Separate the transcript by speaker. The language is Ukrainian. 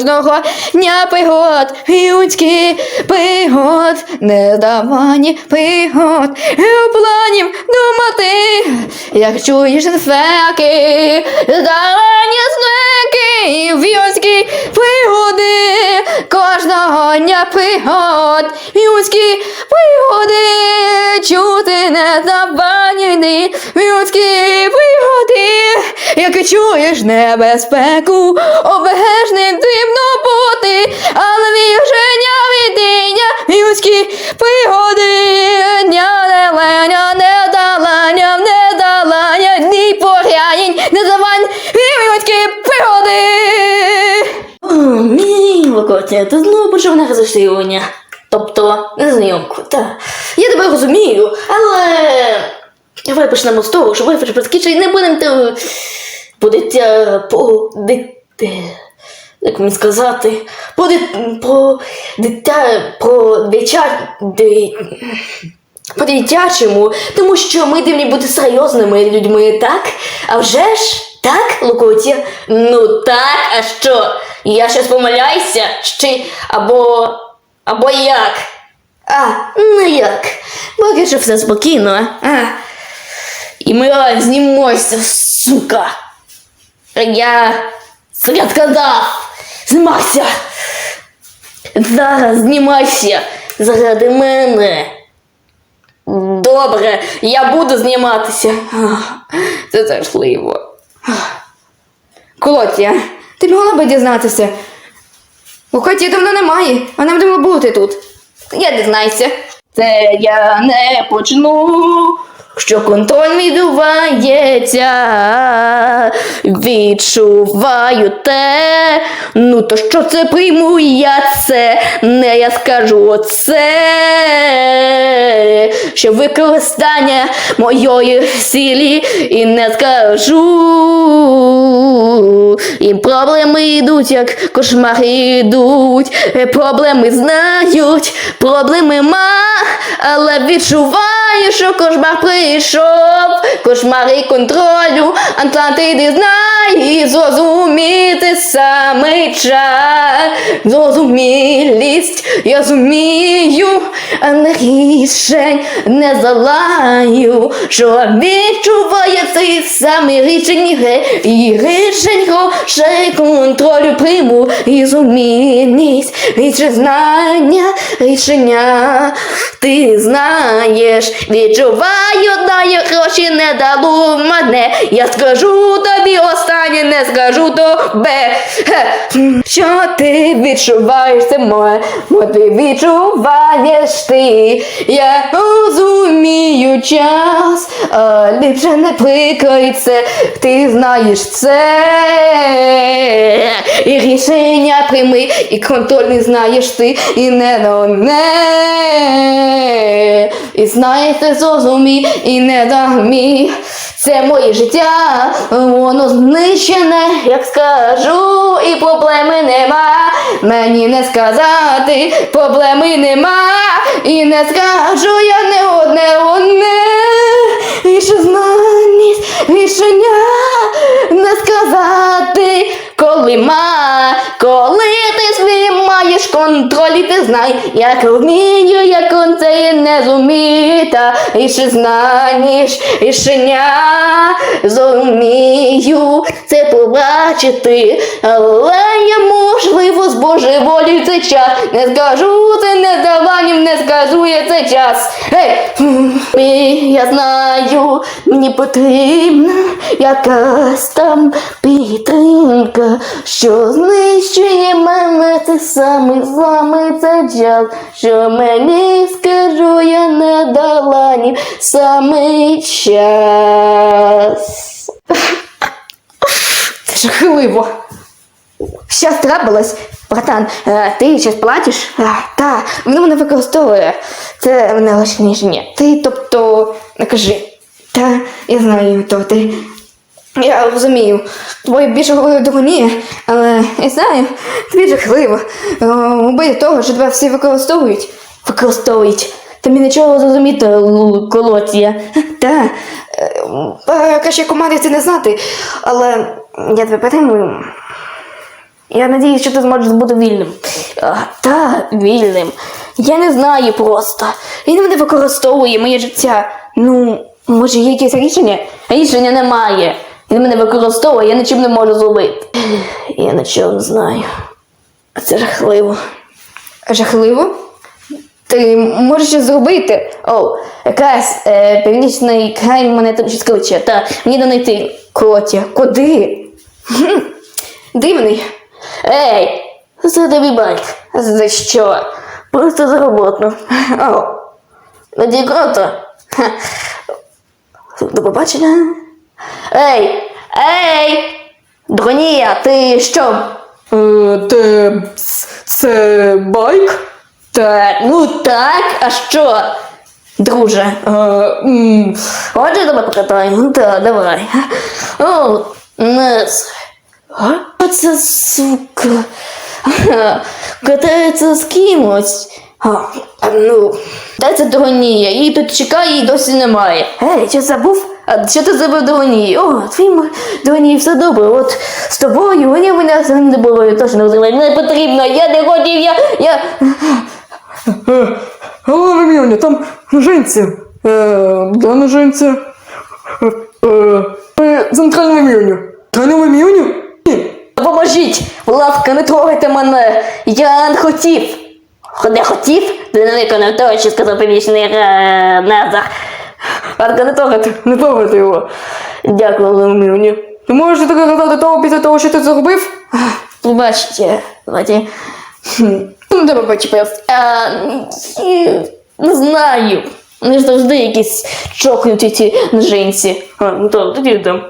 Speaker 1: кожного дня пригод, людські пригод, нездавані пригод, у планів думати, як чуєш феки, здавання знаки, в'юнські пригоди, кожного дня пригод, людські пригоди, чути нездавані людські пригоди, як чуєш небезпеку, обережним дивно бути, але віження відіння, людські пригоди, дня
Speaker 2: мій ти знову почав на розширювання. Тобто, незнайомку, так. Я тебе розумію, але. Давай почнемо з того, що випиш безкічий не будемо те дитя по. Як мені сказати? По по дитя по дитя ди... по дитячому, тому що ми дивні бути серйозними людьми, так? А вже ж, так, Лукотія? Ну так, а що? Я щось помиляюся? Чи або. або як? А, ну як? Поки що все спокійно, а? І ми знімемося, сука. Я сказав, знімайся. Зараз знімайся заради мене. Добре, я буду зніматися. Це жахливо.
Speaker 1: Колотія, ти могла би дізнатися. Лукоті давно немає, а нам треба бути тут. Я дізнайся.
Speaker 2: Це я не почну, що контроль відбувається. Відчуваю те. Ну то що це прийму я це, не я скажу оце, що використання моєї силі і не скажу. І проблеми йдуть, як кошмари йдуть, Е, проблеми знають, проблеми ма, але відчуваю, що кошмар прийшов, кошмари контролю, Атлантиди знає, зрозуміти саме час, зрозумілість, я зумію, а не рішень не залаю, що відчуває цей самий рішень і рішень грошей контролю приму, і зумінність, річ знання, рішення, ти знаєш, відчуваю, дає гроші не дало мене, я скажу тобі останнє, не скажу тебе. Хе.
Speaker 1: Що ти відчуваєш це моє, бо ти відчуваєш ти. Я розумію час, а ліпше не прикрий ти знаєш це. Рішення прийми, і контроль не знаєш ти, і не до не. І знаєш ти зрозумій, і не дамі. Це моє життя, воно знищене, як скажу, і проблеми нема. Мені не сказати, проблеми нема, і не скажу я не одне одне. Що знаність, рішення не сказати, коли ма, маєш контроль, і ти знай, як вмію, як он це не зуміта, і ще знаєш, рішення зумію це побачити, але я можливо з Божої волі цей час не скажу це не даванням, не скажу я цей час. Гей! Я знаю, мені потрібна якась там підтримка, що знищує мене це саме саме цей час, що мені скажу, я не дала ні самий час. Це жахливо. Щас трапилось, братан, е, ти щось платиш? Та, воно мене використовує. Це мене лишніше. Ти, тобто, не кажи. Та, я знаю, то ти. Я розумію, твоє більше говорить догоніє, але я знаю, тобі жахливо. Е, Убити того, що тебе всі використовують.
Speaker 2: Використовують. Тобі нічого зрозуміти, колотія.
Speaker 1: Та, е, краще команді це не знати, але я тебе підтримую. Я надіюсь, що ти зможеш бути вільним. А, та, вільним. Я не знаю просто. Він мене використовує моє життя. Ну, може, є якесь рішення? Рішення немає. Він мене використовує, я нічим не можу зробити. Я нічого не знаю. Це жахливо. Жахливо? Ти можеш щось зробити? О, якась е, північний край мене там щось кличе. Та мені не знайти Котя. Куди? Хм, Дивний. Ей, це тобі байк. За що? Просто за роботу. О, тоді круто. До побачення. Ей, ей! Дронія, ти що?
Speaker 3: Е, те, це байк?
Speaker 1: Так, ну так, а що? Друже.
Speaker 3: Е, м,
Speaker 1: Отже, тебе покатаю. Ну так, давай. О, Нес. А? Оце сука. Ага, Катається з кимось. А, ну, де це Догонія? Її тут чекає і досі немає. Ей, що забув? А що ти забув Догонії? О, твій Догонії все добре. От з тобою вони мене не було точно взяли. Не потрібно, я не хотів, я. я...
Speaker 3: е, Алло, Міміоня, там ножинці. Е, де ножинці? Е, е, е, центральна Міміоня. Центральна Ні.
Speaker 1: Поможіть! Будь ласка, не трогайте мене! Я не хотів! Не хотів? Ти не виконав того, що сказав північний е, Назар. Ласка, не трогайте,
Speaker 3: Не трогайте його.
Speaker 1: Дякую, Лемюні.
Speaker 3: Ти можеш таке казати того після того, що ти зробив?
Speaker 1: Побачите, давайте. Ну, треба почепився. Не знаю. Ж завжди якісь чокнуті ці жінці.
Speaker 3: А, ну то тоді йдемо.